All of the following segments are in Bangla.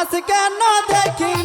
Mas Se quer não tem que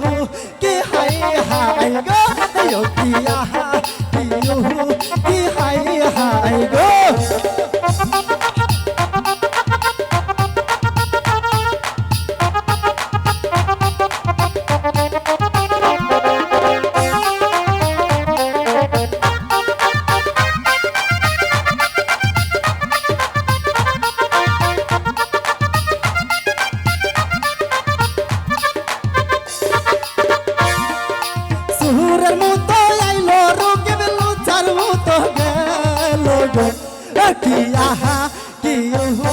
हो कि हाय हाय गो योगिया চোরের মতো আইলো রোগে লোচার মতো গেল কি আহা কি হো